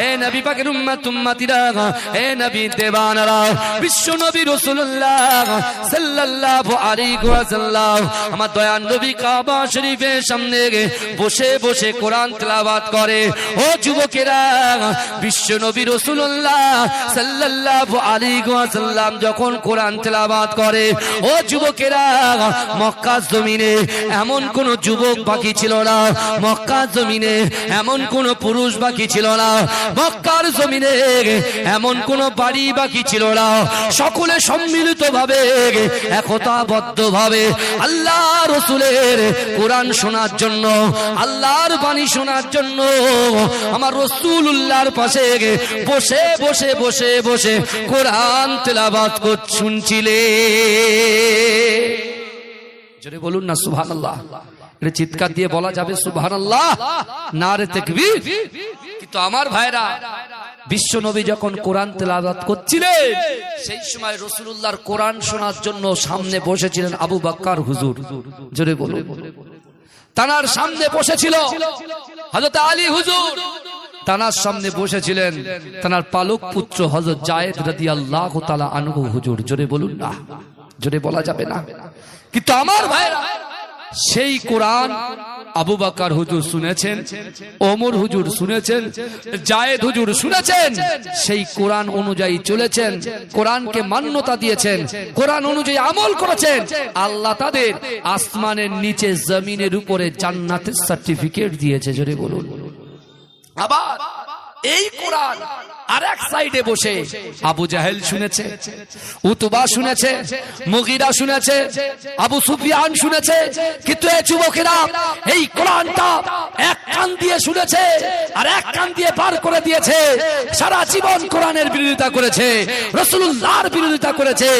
হে নবী পাকের হে নবী দেবানারা বিশ্ব নবী রাসূলুল্লাহ সাল্লাল্লাহু আলাইহি ওয়াসাল্লাম, আমার দয়ান নবী কাবা শরীফের সামনে বসে বসে কোরআন তেলাওয়াত করে। ও যুবকেরা, বিশ্ব নবী রাসূলুল্লাহ সাল্লাল্লাহু আলাইহি ওয়াসাল্লাম যখন কোরআন তেলাওয়াত করে, ও যুবকেরা মক্কা জমিনে এমন কোন যুবক বাকি ছিল না মক্কা জমিনে এমন কোন পুরুষ বাকি ছিল না মক্কার জমিনে এমন কোন বাড়ি বাকি ছিল না। সকলে সম্মিলিত ভাবে একতাবদ্ধ ভাবে আল্লাহ রসুলের কোরআন শোনার জন্য, আল্লাহর বাণী শোনার জন্য আমার রসুল উল্লাহর পাশে বসে বসে বসে বসে কোরআন তেলাবাত কর শুনছিলে। জোরে বলুন না সুবহান আল্লাহ চিৎকার দিয়ে বলা যাবে সুবহান আল্লাহ না রে তেকবীর। কিন্তু আমার ভাইরা, বিশ্ব নবী যখন কোরআন তেলাওয়াত করছিলেন, সেই সময় রসুলুল্লাহর কোরআন শোনার জন্য সামনে বসেছিলেন আবু বাক্কার হুজুর। জোরে বলুন। তানার সামনে বসেছিল হযরত আলী হুজুর। তানার সামনে বসেছিলেন তানার পালক পুত্র হযরত জায়েদ রাদিয়াল্লাহু তালা আনহু হুজুর। জোরে বলুন না। জোরে বলা যাবে না। কিন্তু আমার ভাইরা, সেই কোরআন আবু বাকার হুজুর শুনেছেন, ওমর হুজুর শুনেছেন, জায়েদ হুজুর শুনেছেন, সেই কোরআন অনুযায়ী চলেছেন, কোরআনকে মান্যতা দিয়েছেন, কোরআন অনুযায়ী আমল করেছেন, আল্লাহ তাদের আসমানের নিচে জমিনের উপরে জান্নাতের সার্টিফিকেট দিয়েছে, জোরে বলুন। আবার এই কোরআন আর এক সাইডে বসে আবু জাহেল শুনেছে, উতবা শুনেছে, মুগিরা শুনেছে, আবু সুফিয়ান শুনেছে, কিন্তু এই যুবকেরা এই কোরআনটা এক কান দিয়ে শুনেছে আর এক কান দিয়ে পার করে দিয়েছে। সারা জীবন কোরআনের বিরোধিতা করেছে রসুল্লাহর বিরোধিতা করেছে।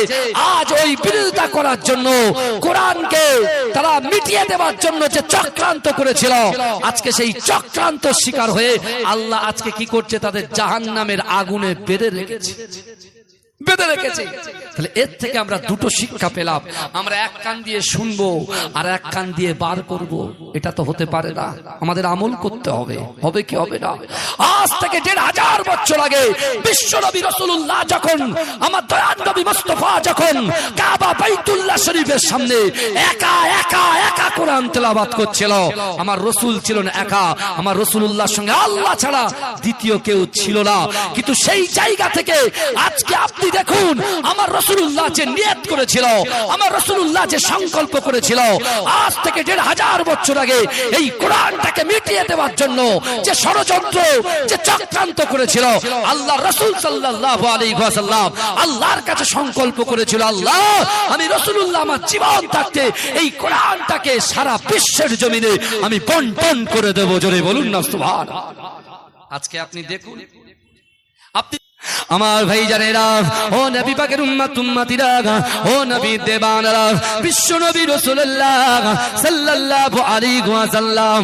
আজ ওই বিরোধিতা করার জন্য কোরআনকে তারা মিটিয়ে দেওয়ার জন্য যে চক্রান্ত করেছিল, আজকে সেই চক্রান্ত শিকার হয়ে আল্লাহ আজকে কি করছে তাদের জাহান নামের আগুনে বেড়ে রেখেছে। বেঁধে রেখেছে। তাহলে এর থেকে আমরা দুটো শিক্ষা পেলাম। আমরা এক কান দিয়ে শুনব আর এক কান দিয়ে বার করব। এটা তো হতে পারে না। আমাদের আমল করতে হবে। হবে কি হবে না? আজ থেকে দেড় হাজার বছর আগে বিশ্ব নবী রসুল্লাহ যখন, আমার দয়ান নবী মুস্তফা যখন কাবা বাইতুল্লাহ শরীফের সামনে একা একা একা কোরআন তেলাবাত করছিল, আমার রসুল ছিল না একা। আমার রসুল্লাহর সঙ্গে আল্লাহ ছাড়া দ্বিতীয় কেউ ছিল না। কিন্তু সেই জায়গা থেকে আজকে আপনি দেখুন, আমার রসুল্লাহ যে নিয়ত করেছিল, আমার রসুল্লাহ যে সংকল্প করেছিল, আজ থেকে দেড় হাজার বছর আগে এই কোরআনটাকে মিটিয়ে দেওয়ার জন্য যে ষড়যন্ত্র, যে চক্রান্ত করেছিল, আল্লাহ রসুল সাল্লাহ আলী সাল্লাম আল্লাহর কাছে সংকল্প করেছিল, আল্লাহ, আমি রসুল্লাহ আমার জীবন থাকতে এই কোরআনটাকে সারা বিশ্বের জমিনে আমি বন্টন করে দেবো। জোরে বলুন না আজকে আপনি দেখুন, আপনি আমার ভাই জানেরা, ও নবী পাকের উম্মত, উম্মতিরা, ও নবী দেবানরা, বিশ্ব নবী রাসূলুল্লাহ সাল্লাল্লাহু আলাইহি ওয়াসাল্লাম,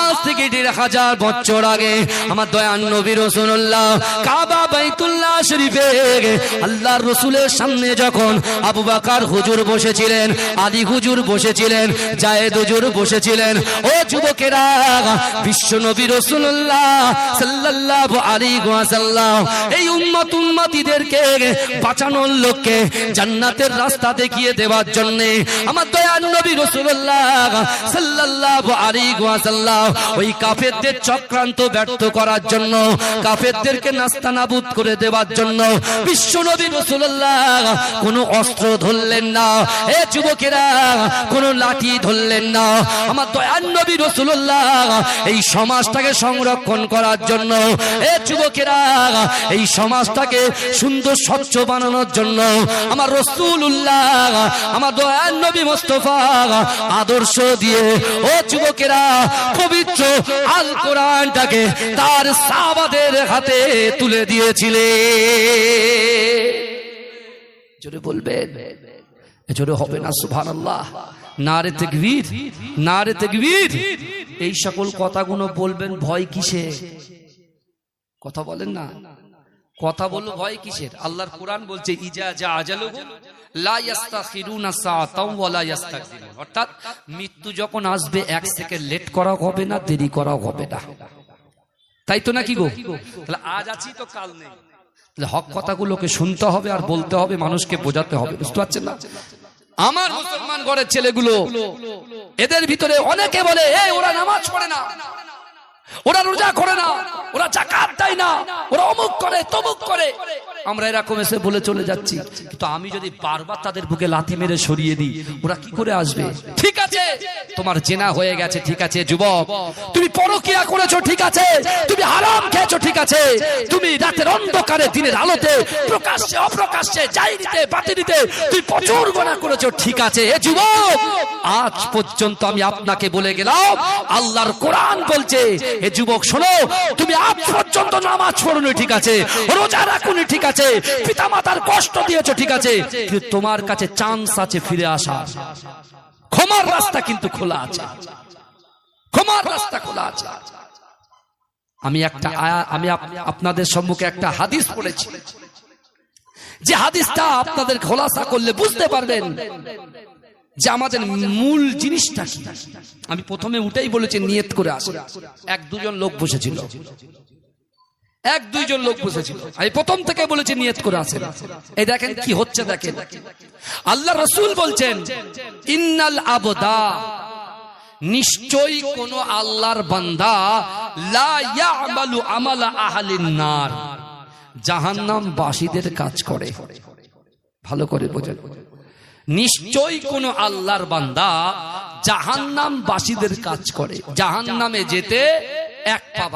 আজ থেকে দেড় হাজার বছর আগে আমার দয়ান নবী রাসূলুল্লাহ কাবা বাইতুল্লাহ শরীফে আল্লাহর রাসূলের সামনে যখন আবু বকর হুজুর বসেছিলেন, আলী হুজুর বসেছিলেন, জায়েদ হুজুর বসেছিলেন, ও যুবকেরা, বিশ্ব নবী রাসূলুল্লাহ সাল্লাল্লাহু আলাইহি ওয়াসাল্লাম, এই উম্মত উম্মতিদেরকে বাঁচানোর লোককে জান্নাতের রাস্তা দেখিয়ে দেওয়ার জন্য আমার দয়ান নবী রাসূলুল্লাহ সাল্লাল্লাহু আলাইহি ওয়াসাল্লাম ওই কাফেরদের চক্রান্ত ব্যর্থ করার জন্য, কাফেরদেরকে নাস্তানাবুদ করে দেওয়ার জন্য বিশ্ব নবী রাসূলুল্লাহ কোনো অস্ত্র ধরলেন না। এ যুবকেরা, কোনো লাঠি ধরলেন না। আমার দয়ান নবী রাসূলুল্লাহ এই সমাজটাকে সংরক্ষণ করার জন্য, এ যুবকেরা এই সমাজটাকে সুন্দর, স্বচ্ছ বানানোর জন্য আমার রসুল্লাহ আমার দয়ান নবী মোস্তফা আদর্শ দিয়ে, ও যুবকেরা, পবিত্র আল কোরআনটাকে তার সাবাদের হাতে তুলে দিয়েছিলে। জোরে বলবেন জোরে হবে না সুভান নারে তেকবীর নারে তেকবীর। এই সকল কথাগুলো বলবেন, ভয় কিসে কথা বলেন না। কথা বলল ভয় কিসের? আল্লাহর কোরআন বলছে, ইজা যা আজালুহু লা ইয়াস্তাখিরুনা সাআতাও ওয়া লা ইয়াস্তাকদিমুন অর্থাৎ মৃত্যু যখন আসবে, এক সেকেন্ড লেট করা হবে না, দেরি করা হবে না। তাই তো নাকি গো? তাহলে আজ আছি তো কাল নেই। তাহলে হক কথাগুলোকে শুনতে হবে আর বলতে হবে, মানুষকে বোঝাতে হবে, বুঝতে পারছেন না? আমার মুসলমান ঘরের ছেলেগুলো, এদের ভিতরে অনেকে বলে ওরা নামাজ পড়ে না। ওরা রোজা করে না ওরা জাকাত দেয় না ওরা অমুক করে তমুক করে। আমরা এরকম এসে বলে চলে যাচ্ছি। কিন্তু আমি যদি বারবার তাদের বুকে লাথি মেরে সরিয়ে দিই, ওরা কি করে আসবে? ঠিক আছে, তোমার জেনা হয়ে গেছে, ঠিক আছে, যুবক। তুমি পরকিয়া করেছ, ঠিক আছে। তুমি হারাম খেয়েছো, ঠিক আছে। তুমি রাতের অন্ধকারে, দিনের আলোতে, প্রকাশ্যে, অপ্রকাশ্যে, যাই দিতে বাতি দিতে তুই প্রচুর গোনা করেছ, ঠিক আছে। এ যুবক, আজ পর্যন্ত আমি আপনাকে বলে গেলাম, আল্লাহর কোরআন বলছে, এ যুবক শোনো, তুমি আজ পর্যন্ত নামাজ পড়নি, ঠিক আছে। রোজা রাখুনি, ঠিক আছে। পিতা মাতার কষ্ট দিয়েছ, ঠিক আছে, কিন্তু তোমার কাছে চান্স আছে ফিরে আসা ক্ষমার রাস্তা কিন্তু খোলা আছে। ক্ষমার রাস্তা খোলা আছে। আমি একটা আমি আপনাদের সম্মুখে একটা হাদিস পড়েছি। যে হাদিসটা আপনাদের খোলাসা করলে বুঝতে পারবেন যে আমাদের মূল জিনিসটা আমি প্রথমে উঠেই বলেছি, নিয়ত করে আসে। এক দুজন লোক বসেছিল। এক, দুইজন লোক বসেছিল। আমি প্রথম থেকে বলেছি, নিয়ত করে আসেন এই দেখেন কি হচ্ছে, দেখেন। আল্লাহ রসুল বলছেন, ইন্নাল আবদা নিশ্চয়ই কোন আল্লাহর বান্দা আমালা আহলিন নার জাহান্নাম বাসীদের কাজ করে। ভালো করে বোঝেন। নিশ্চয়ই কোন আল্লাহর বান্দা জাহান্নাম বাসীদের কাজ করে। জাহান্নামে যেতে এক পা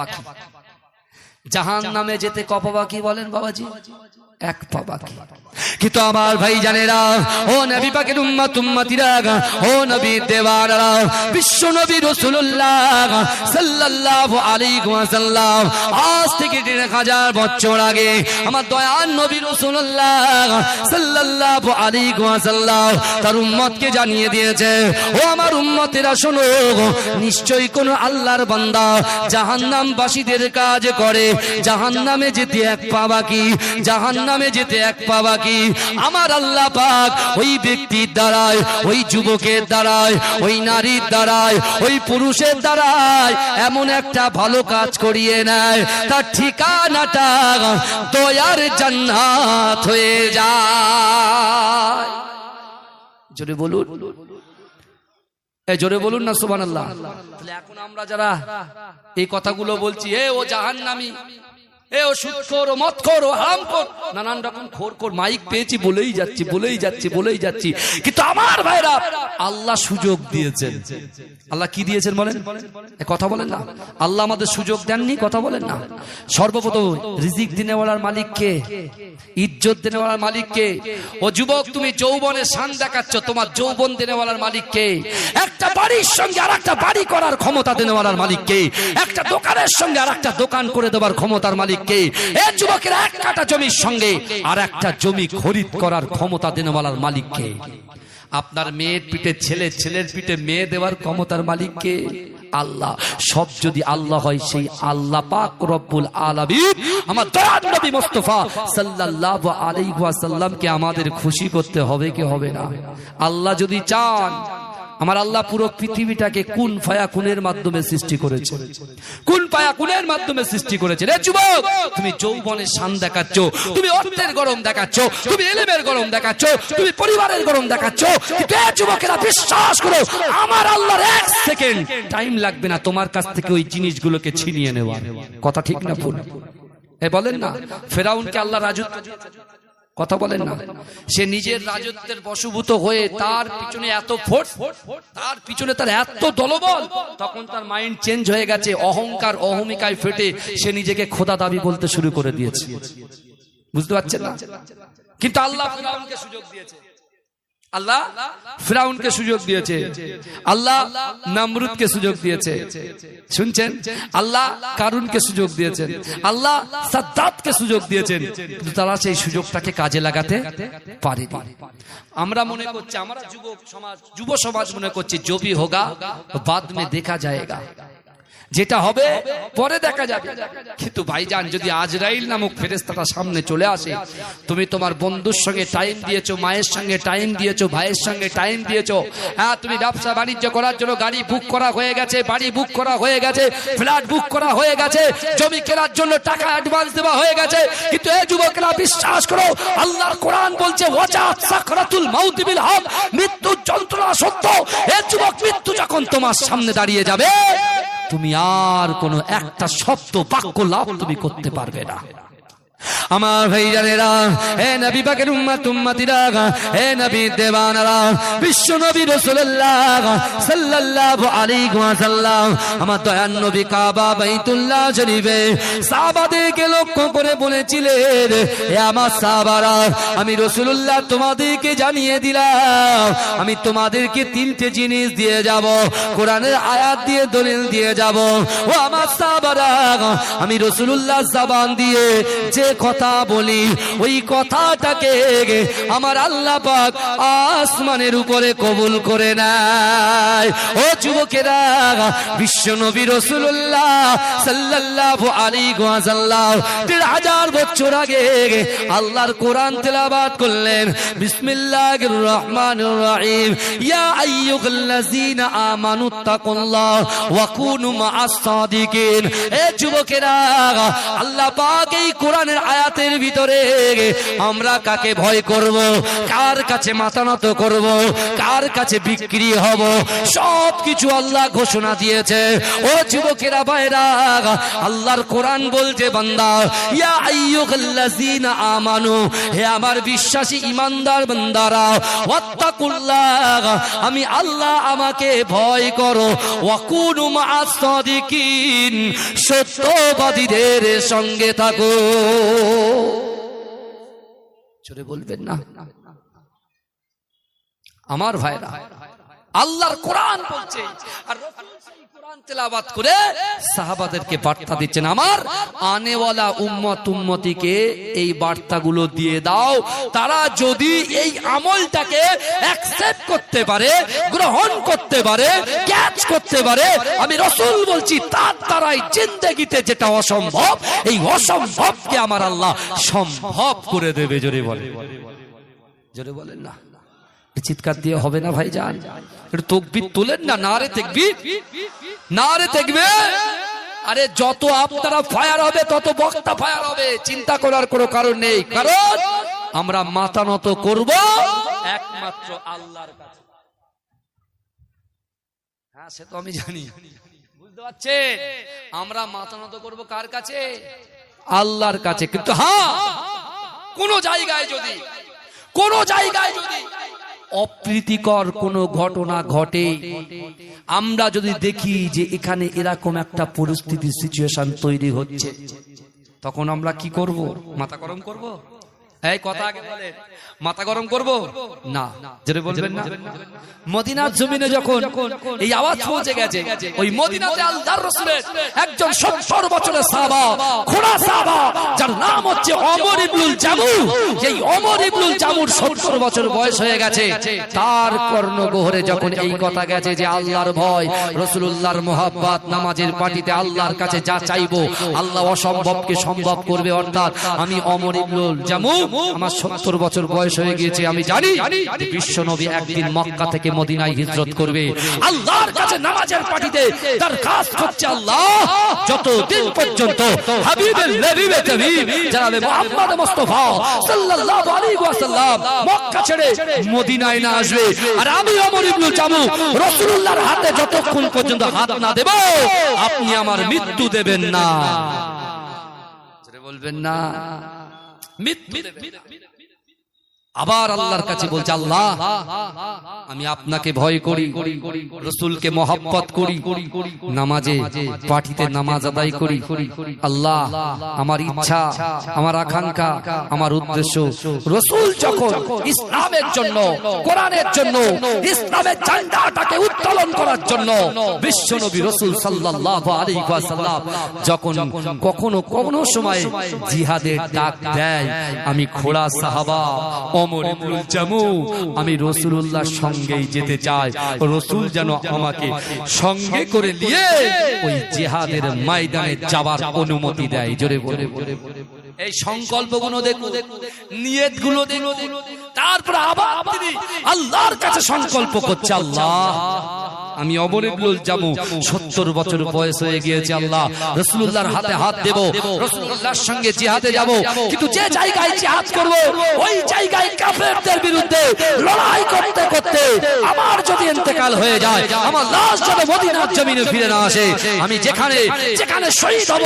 জাহান নামে যেতে কপবা কি বলেন বাবাজি? এক পা কিন্তু আমার ভাই জানেরা ও নবী পাকের উম্মতিরা ও নবী দেওয়ারা বিশ্ব নবী রাসূলুল্লাহ সাল্লাল্লাহু আলাইহি ওয়াসাল্লাম, আজ থেকে বছর আগে আমার নবী রাসূলুল্লাহ সাল্লাল্লাহু আলাইহি ওয়াসাল্লাম তার উম্মতকে জানিয়ে দিয়েছে, ও আমার উম্মতেরা, শোনো, নিশ্চয়ই কোন আল্লাহর বান্দা জাহান্নাম বাসীদের কাজ করে। জাহান্নামে যেতে এক পা বাকি, জাহান্নামে যেতে এক পা বাকি আমার আল্লাহ পাক ওই ব্যক্তির দ্বারায়, ওই যুবকের দ্বারায়, ওই নারীর দ্বারায়, ওই পুরুষের দ্বারায় এমন একটা ভালো কাজ করিয়ে নেয়। তার ঠিকানাটা দয়ার জান্নাত হয়ে যায়। জোরে বলুন। জোরে বলুন না সুবান আল্লাহ এখন আমরা যারা এই কথাগুলো বলছি, এ, ও জাহান্নামী। এ ও সুৎখোর ও মৎখোর ও হারামখোর নানান রকম খোর খোর, মাইক পেয়েছি, বলেই যাচ্ছি বলেই যাচ্ছি বলেই যাচ্ছি। কিন্তু আমার ভাইরা আল্লাহ সুযোগ দিয়েছেন। আল্লাহ কি দিয়েছেন বলেন? কথা বলেন না। আল্লাহ আমাদের সুযোগ দেননি, কথা বলেন না। সর্বপ্রথম রিজিক দিনেওয়ালার মালিক কে ইজ্জত দেনেওয়ালার মালিক কে ও যুবক, তুমি যৌবনের শান দেখাচ্ছ, তোমার যৌবন দেনেওয়ালার মালিক কে একটা বাড়ির সঙ্গে আর একটা বাড়ি করার ক্ষমতা দেনেওয়ালার মালিক কে একটা দোকানের সঙ্গে আর একটা দোকান করে দেওয়ার ক্ষমতার মালিক কে এ যুবকের এক কাটা জমির সঙ্গে আর একটা জমি খরিদ করার ক্ষমতা দেনেওয়ালার মালিক কে আপনার মেয়ের পিঠে ছেলে, ছেলের পিঠে মেয়ে দেওয়ার ক্ষমতার মালিক কে আল্লাহ, সব যদি আল্লাহ হয়, সেই আল্লাহ পাক রব্বুল আলামিন আমার দয়ার নবী মুস্তাফা সাল্লাল্লাহু আলাইহি ওয়াসাল্লামকে আমাদের খুশি করতে হবে কি হবে না? আল্লাহ যদি চান আমার আল্লাহ পুরো পৃথিবীটাকে কোন ফায়া কুনের মাধ্যমে সৃষ্টি করেছে? কোন পায়া কুনের মাধ্যমে সৃষ্টি করেছে? রে যুবক, তুমি যৌবনের শান দেখাচ্ছ, তুমি অর্থের গরম দেখাচ্ছ, তুমি এলেমের গরম দেখাচ্ছ, তুমি পরিবারের গরম দেখাচ্ছ। এ যুবকেরা, বিশ্বাস করো, আমার আল্লাহর এক সেকেন্ড টাইম লাগবে না তোমার কাছ থেকে ওই জিনিসগুলোকে ছিনিয়ে নেওয়া কথা ঠিক না ভুল? এ বলেন না, ফেরাউনকে আল্লাহ রাজত্ব কথা বলেন না। সে নিজের রাজত্বের বশভূত হয়ে তার পিছনে এত ফোর্স তার পিছনে তার এত দলবল তখন তার মাইন্ড চেঞ্জ হয়ে গেছে অহংকার অহমিকায় ফেটে সে নিজেকে খোদা দাবি বলতে শুরু করে দিয়েছে। বুঝতে পারছেন না? কিন্তু আল্লাহ সুযোগ দিয়েছে। আল্লাহ ফিরাউনকে সুযোগ দিয়েছে। আল্লাহ নামরুদকে সুযোগ দিয়েছে। শুনছেন? আল্লাহ কারুনকে সুযোগ দিয়েছেন। আল্লাহ সাদ্দাতকে সুযোগ দিয়েছেন। কিন্তু তারা সেই সুযোগটাকে কাজে লাগাতে পারেনি। আমরা মনে করছি, আমরা যুবক সমাজ, যুব সমাজ মনে করছি জবি হোগা, বাদ মে দেখা যায়গা। যেটা হবে, পরে দেখা যাবে। কিন্তু ভাইজান, যদি আজরাইল নামক ফেরেস্তাটা সামনে চলে আসে, তুমি তোমার বন্ধুর সঙ্গে টাইম দিয়েছ, মায়ের সঙ্গে টাইম দিয়েছ, ভাইয়ের সঙ্গে টাইম দিয়েছ হ্যাঁ তুমি ব্যবসা বাণিজ্য করার জন্য গাড়ি বুক করা হয়ে গেছে, বাড়ি বুক করা হয়ে গেছে ফ্ল্যাট বুক করা হয়ে গেছে, জমি কেনার জন্য টাকা অ্যাডভান্স দেওয়া হয়ে গেছে, কিন্তু এই যুবকেরা বিশ্বাস করো, আল্লাহর কোরআন বলছে ওয়াজাত সাকরাতুল মাউতি বিল হক মৃত্যুর যন্ত্রণা সত্য। এই যুবক মৃত্যু যখন তোমার সামনে দাঁড়িয়ে যাবে তুমি আর কোনো একটা শব্দ বাক্য লাভ তুমি করতে পারবে না। আমার ভাইজানেরা, হে নবী পাকের উম্মত, উম্মতিরা, হে নবী দেবানারা বিশ্ব নবী রাসূলুল্লাহ সাল্লাল্লাহু আলাইহি ওয়াসাল্লাম, আমার দয়ান নবী কাবা বাইতুল্লাহ শরীফে সাহাবাদেরকে লক্ষ্য করে বলেছিলেন হে আমার সাহাবারা, আমি রাসূলুল্লাহ তোমাদেরকে জানিয়ে দিলাম, আমি তোমাদেরকে তিনটে জিনিস দিয়ে যাব, কোরআনের আয়াত দিয়ে দলিল দিয়ে যাব। ও আমার সাহাবারা, আমি রাসূলুল্লাহ জবান দিয়ে যে কথা বলি, ওই কথাটাকে আমার আল্লাহ পাক আসমানের উপরে কবুল করে নেয়। ও যুবকেরা, বিশ্ব নবী রসুল্লাহ সাল্লাল্লাহু আলাইহি ওয়াসাল্লাম দেড় হাজার বছর আগে আল্লাহর কোরআন তেলাবাত করলেন। বিসমিল্লাহির রহমানির রহিম। ইয়া মাআস সাদিকিন। এ যুবকেরা, আল্লাহ পাক এই কোরআনের আয়াতের ভিতরে আমরা কাকে ভয় করব? কার কাছে মাথা নত করব? কার কাছে বিক্রি হব? সব কিছু আল্লাহ ঘোষণা দিয়েছে। ও যুবকেরা ভাইরা আল্লাহর কোরআন বলছে, বান্দা, ইয়া আইয়ুহাল্লাযীনা আমানু, হে আমার বিশ্বাসী ইমানদার বান্দারা, ওয়াত্তাকুল্লাহ, আমি আল্লাহ আমাকে ভয় করো। ওয়াকুনু মাআস সাদিকিন, সত্যবাদীদের সঙ্গে থাকো। জোরে বলবেন না? আমার ভাইরা আল্লাহর কোরআন বলছে। আর করতে পারে, গ্রহণ করতে পারে ক্যাচ করতে পারে, আমি রসুল বলছি, তার দ্বারাই জিন্দগিতে যেটা অসম্ভব, এই অসম্ভবকে আমার আল্লাহ সম্ভব করে দেবে। জোরে বলে জোরে বলেন না। চিৎকার দিয়ে হবে না ভাই যান তকবির তোলেন না না রে দেখবি না রে দেখবে আরে যত আপনারা ফায়ার হবে, তত বক্তা ফায়ার হবে। চিন্তা করার কোনো কারণ নেই। কারণ আমরা মাথা নত করব একমাত্র আল্লাহর কাছে। হ্যাঁ সে তো আমি জানি। বুঝতে পারছেন? আমরা মাথা নত করব কার কাছে? আল্লাহর কাছে। কিন্তু হ্যাঁ কোন জায়গায় যদি, কোন জায়গায় যদি অপ্রীতিকর কোনো ঘটনা ঘটে। আমরা যদি দেখি যে এখানে এরকম একটা পরিস্থিতি সিচুয়েশন তৈরি হচ্ছে, তখন আমরা কি করব? মাথা গরম করব? এই কথা আগে বলে, মাথা গরম করব? না যেটা বলবেন না। মদিনার জমিনে যখন এই আওয়াজ পৌঁছে গেছে, ওই মদিনাতে আল্লাহর রাসূলের একজন 70 বছরের সাহাবা, খোড়া সাহাবা, যার নাম হচ্ছে ওমর ইবনুল জামু এই ওমর ইবনুল জামুর 70 বছর বয়স হয়ে গেছে। তার কর্ণগোহরে যখন এই কথা গেছে যে আল্লাহর ভয়, রাসূলুল্লাহর মোহাব্বত নামাজের পাটিতে আল্লাহর কাছে যা চাইব, আল্লাহ অসম্ভবকে সম্ভব করবে, অর্থাৎ আমি অমর ইবনুল জামু আমার 70 বছর বয়স হয়ে গিয়েছে আমি জানি বিশ্ব নবী একদিন মক্কা থেকে মদিনায় হিজরত করবে। আল্লাহর কাছে নামাজের পাটিতে কাজ করছে আল্লাহ। যত দিন পর্যন্ত হাবিবের নবীবে তাবিব জনাবে মুহাম্মদ মুস্তাফা সাল্লাল্লাহু আলাইহি ওয়াসাল্লাম মক্কা ছেড়ে মদিনায় না আসবে। আর আমি অমর ইবনুল জামু রাসূলুল্লাহর হাতে যতক্ষণ পর্যন্ত হাত না দেব আপনি আমার মৃত্যু দেবেন না। বলবেন না। মৃত্যু দেবেন না। আবার আল্লাহর কাছে বলছে, আল্লাহ, আমি আপনাকে ভয় করি, রসুলকে মহাব্বত করি, নামাজে পাঠিতে নামাজ আদায় করি। আল্লাহ, আমার ইচ্ছা, আমার আকাঙ্ক্ষা, আমার উদ্দেশ্য, রসুল যখন ইসলামের জন্য, কোরআনের জন্য, ইসলামের ঝান্ডাটাকে উত্তোলন করার জন্য বিশ্বনবী রসুল সাল্লাল্লাহু আলাইহি যখন কখনো কখনো সময় জিহাদের ডাক দেয়, আমি খোড়া সাহাবা অমর ইবনুল জামু। আমি রসুল্লাহর সঙ্গেই যেতে চাই। রসুল যেন আমাকে সঙ্গে করে নিয়ে ওই জেহাদের ময়দানে যাওয়ার অনুমতি দেয়। জোরে বলে এই সংকল্পগুলো দেখুন। নিয়তগুলো দেখুন। তারপর আবার তিনি আল্লাহর কাছে সংকল্প করছে, আল্লাহ, আমি অবরিবুল যাব সত্তর বছর বয়স হয়ে গিয়েছে, আল্লাহ, রসুল্লাহর হাতে হাত দেব, রসুল্লাহর সঙ্গে জিহাদে যাব, কিন্তু যে জায়গায় জিহাদ করব, ওই জায়গায় কাফেরদের বিরুদ্ধে লড়াই করতে করতে আমার যদি ইন্তেকাল হয়ে যায়, আমার লাশ যেন মদিনার জমিনে ফিরে না আসে, আমি যেখানে যেখানে শহীদ হব,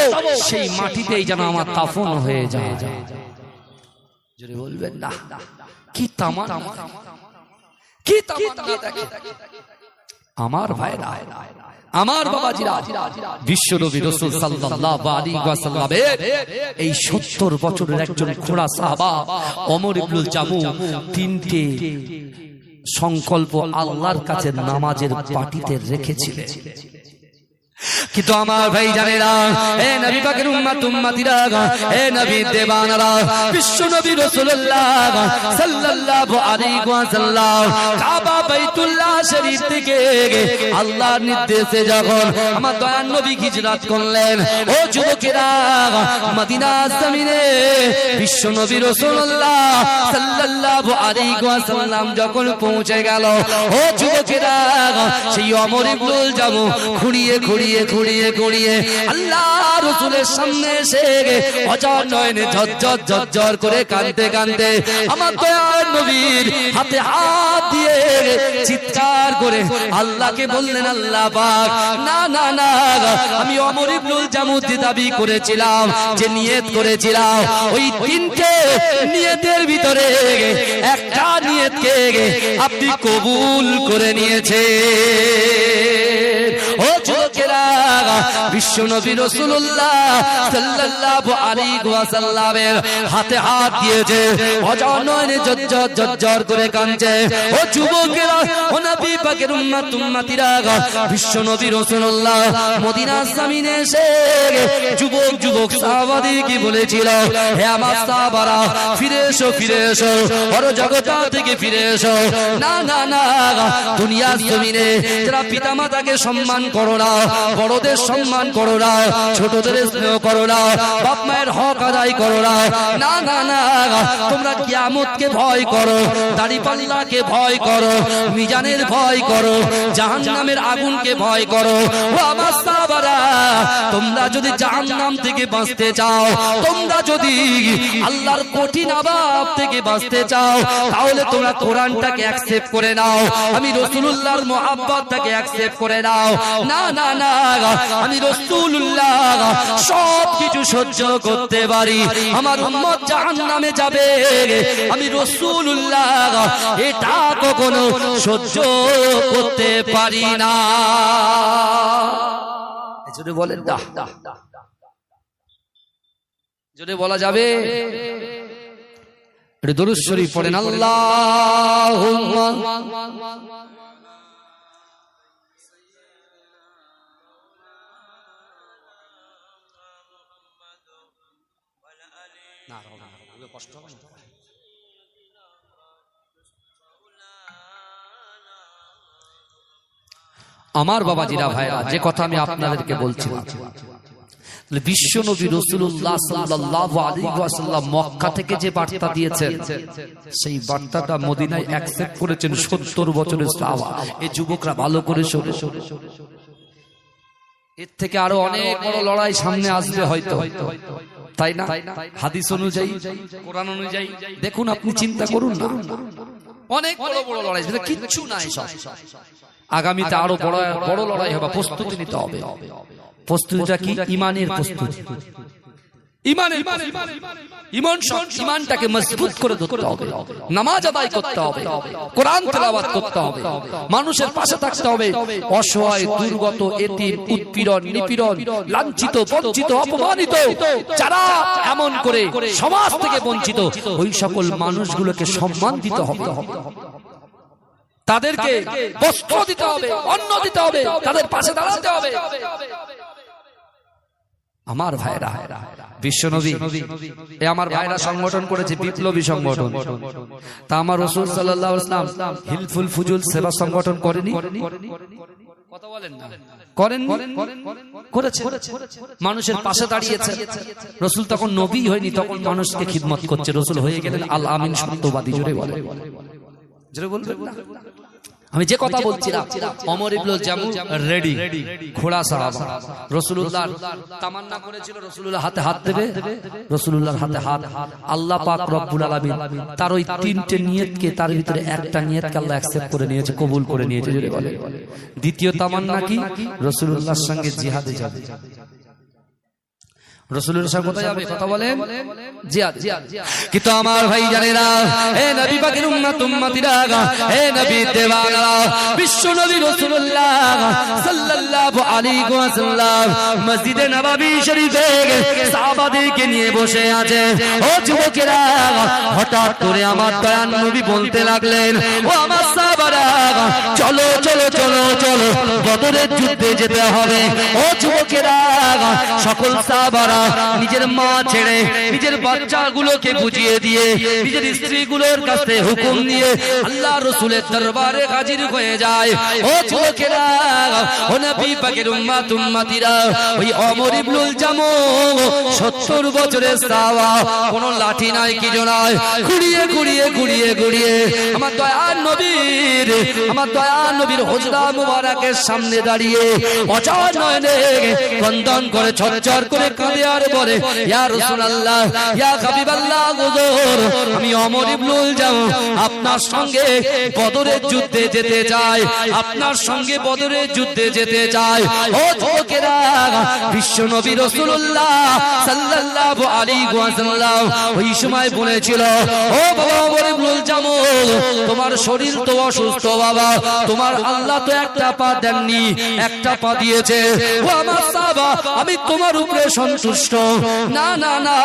সেই মাটিতেই যেন আমার তাফন হয়ে যায়। যদি বলবেন না। কি কি তামান আমার আমার রসুল এই 70 বছরের একজন খোড়া সাহাবা ওমর ইবনুল জামু তিনটে সংকল্প আল্লাহর কাছে নামাজের পাটিতে রেখেছিলেন। কিন্তু আমার ভাই জানেরা নবী পাকের উম্মত উম্মতিরা নবী বিশ্ব নবী রাসূলুল্লাহ সাল্লাল্লাহু আলাইহি কাবা বাইতুল্লাহ শরীফ থেকে আল্লাহর নির্দেশে যখন আমার নবী হিজরত করলেন, ও যুবকেরা, মদিনা জমিনে বিশ্ব নবী রাসূলুল্লাহ সাল্লাল্লাহু আলাইহি যখন পৌঁছে গেল, ও যুবকেরা, সেই অমর ইবনুল জামু খুঁড়িয়ে খুঁড়িয়ে খুঁড়িয়ে খুঁড়িয়ে আল্লাহ রসুলের সামনে এসে অজর নয়নে ঝরঝর ঝরঝর করে কাঁদতে কাঁদতে আমার দয়ার নবীর হাতে হাত দিয়ে চিৎকার করে আল্লাহকে বললেন, আল্লাহ পাক, না না না, আমি অমর ইবনুল জামুদ্দি দাবি করেছিলাম, যে নিয়ত করেছিলাম। ওই তিনটে নিয়তের ভিতরে একটা নিয়তকে আপনি কবুল করে নিয়েছে যুবকেরা বিশ্ব নবী রাসূলুল্লাহ সাল্লাল্লাহু আলাইহি ওয়াসাল্লামের হাতে হাত দিয়েছে। জজ্জর জজ্জর করে কাঁদছে। ও যুবকেরা, ও নবী পাকের উম্মত, উম্মতিরা বিশ্ব নবী জমিনে এসে যুবক যুবক, সাহাবাদি কি বলেছিল? হে আমার সাহাবারা, ফিরে এসো ফিরে এসো। বড় জগতা থেকে ফিরে এসো। না না না দুনিয়ার জমিনে পিতামাতাকে সম্মান করো না বড়দের সম্মান করো না ছোটদের স্নেহ করো না বাপ মায়ের হক আদায় করো না না না না তোমরা কিয়ামতকে ভয় করো দাড়ি পাল্লাকে ভয় করো মিজানের ভয় করো জাহান্নামের আগুনকে ভয় করো। ও আমার সাহাবারা তোমরা যদি জাহান্নাম থেকে বাঁচতে চাও তোমরা যদি আল্লাহর কঠিন আবাব থেকে বাঁচতে চাও তাহলে তোমরা কোরআনটাকে অ্যাকসেপ্ট করে নাও। আমি রসুলুল্লাহর মোহাব্বতটাকে অ্যাকসেপ্ট করে নাও। না না আমি রসুল্লাহ সব কিছু সহ্য করতে পারি। আমার উম্মত জাহান্নামে যাবে। আমি রসুল্লাহ এটা কখনো সহ্য করতে পারি না। যদি বলেন দাহ দাহ যদি বলা যাবে? দরুদ শরীফ পড়েন আল্লাহ কষ্ট হবে না। আমার বাবা জিরা ভাইরা যে কথা আমি আপনাদেরকে বলছিলাম বিশ্ব নবী রসুল্লাহ মক্কা থেকে যে বার্তা দিয়েছেন, সেই বার্তাটা মদিনায় অ্যাকসেপ্ট করেছেন 70 বছরের এই যুবকরা ভালো করে শোনে। এর থেকে আরও অনেক বড় লড়াই সামনে আসবে হয়তো। তাই না? হাদিস অনুযায়ী, কোরআন অনুযায়ী, দেখুন আপনি চিন্তা করুন না। অনেক বড় বড় লড়াই সেটা কিচ্ছু নাই সব। আগামীতে আরও বড় বড় লড়াই হবে, প্রস্তুতি নিতে হবে। প্রস্তুতিটা কি? ইমানের প্রস্তুতি। ইমানটাকে মজবুত নামাজ কোরআন অসহায়, দুর্গত অপমানিত, যারা এমন করে সমাজ থেকে বঞ্চিত, ওই সকল মানুষগুলোকে সম্মান দিতে হবে। তাদেরকে বস্ত্র দিতে হবে, অন্ন দিতে হবে, তাদের পাশে দাঁড়াতে হবে। আমার ভাইরা বিশ্বনবী এ আমার ভাইরা সংগঠন করেছে বিপ্লবী সংগঠন। তা আমার রসুল সাল্লাহ ইসলাম হিলফুল ফুজুল সেবা সংগঠন করেনি? মানুষের পাশে দাঁড়িয়েছে। রসুল তখন নবী হয়নি তখন মানুষকে খিদমত করছে। রসুল হয়ে গেলেন আল আমিন সত্যবাদী জোরে বলে জোরে বলবেন না? আমি যে কথা বলছিলাম অমর ইবনুল জামু রেডি ঘোড়া সাহাবা। রাসূলুল্লাহ তামান্না করেছিল রাসূলুল্লাহ হাতে হাত দেবে? রাসূলুল্লাহর হাতে হাত। আল্লাহ পাক রব্বুল আলামিন তার ওই তিনটে নিয়তকে তার ভিতরে একটা নিয়তকে আল্লাহ অ্যাকসেপ্ট করে নিয়েছে কবুল করে নিয়েছে দ্বিতীয় তামান্না কি? রাসূলুল্লাহর সঙ্গে জিহাদে যাবে। রসুলের সঙ্গে কোথায় যাবে কথা বলেন। জিয়াদ কিন্তু আমার ভাই জানে না হে নবী পাকের উম্মত, উম্মতিরা, হে নবী দেওয়ানা, বিশ্ব নবী রাসূলুল্লাহ সাল্লাল্লাহু আলাইহি মসজিদে নববী শরীফে সাহাবাদেরকে নিয়ে বসে আছে। ও যুবকেরা, হঠাৎ করে আমার দয়ান নবী বলতে লাগলেন, ও আমার সাহাবারা, চলো চলো চলো চলো, বদরের যুদ্ধে যেতে হবে। ও যুবকেরা, সকল সাহাবারা নিজের মা ছেড়ে নিজের বাচ্চাগুলোকে বুঝিয়ে দিয়ে নিজের স্ত্রীগুলোর কাছে হুকুম নিয়ে আল্লাহ রসুলের দরবারে হাজির হয়ে যায়। ও যুবকেরা, ও নবী পাকের ওই অমর ইবনুল জামু 70 বছরের সাওয়া, কোন লাঠি নাই ঘুরিয়ে ঘুরিয়ে ঘুরিয়ে ঘুরিয়ে আমার নবীর আমার নবীর মুবারকের সামনে দাঁড়িয়ে অচর নয়নে কন্দন করে ছরছর করে কাঁদে আর পরে ইয়া রাসূলুল্লাহ ইয়া হাবিবাল্লাহ হুজুর আমি ওমর ইবনুল যাও আপনার সঙ্গে বদরের যুদ্ধে যেতে চাই আপনার সঙ্গে বদরের যুদ্ধে যেতে চাই। ও যুবকেরা বিশ্ব নবী রাসূলুল্লাহ সাল্লাল্লাহু আলাইহি ওয়াসাল্লাম ওই সময় বলেছিল, ও বাবা জামু তোমার শরীর তো অসুস্থ বাবা, তোমার আল্লাহ তো একটা পা দেননি, একটা পা দিয়েছে। ও আমার আমি তোমার উপরে সন্তুষ্ট। না না না,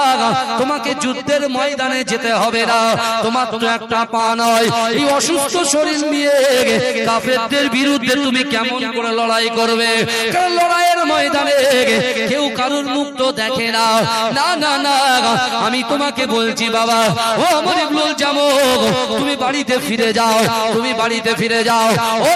তোমাকে যুদ্ধের ময়দানে যেতে হবে না, তোমার তো একটা পা নয়। এই অসুস্থ শরীর নিয়ে কাফেরদের বিরুদ্ধে তুমি কেমন করে লড়াই করবে? লড়াইয়ের ময়দানে কেউ কারুর মুখ তো দেখে না। না না না, আমি তোমাকে বলছি বাবা। ও আমার জামু তুমি বাড়িতে ফিরে যাও, তুমি বাড়িতে ফিরে যাও। ও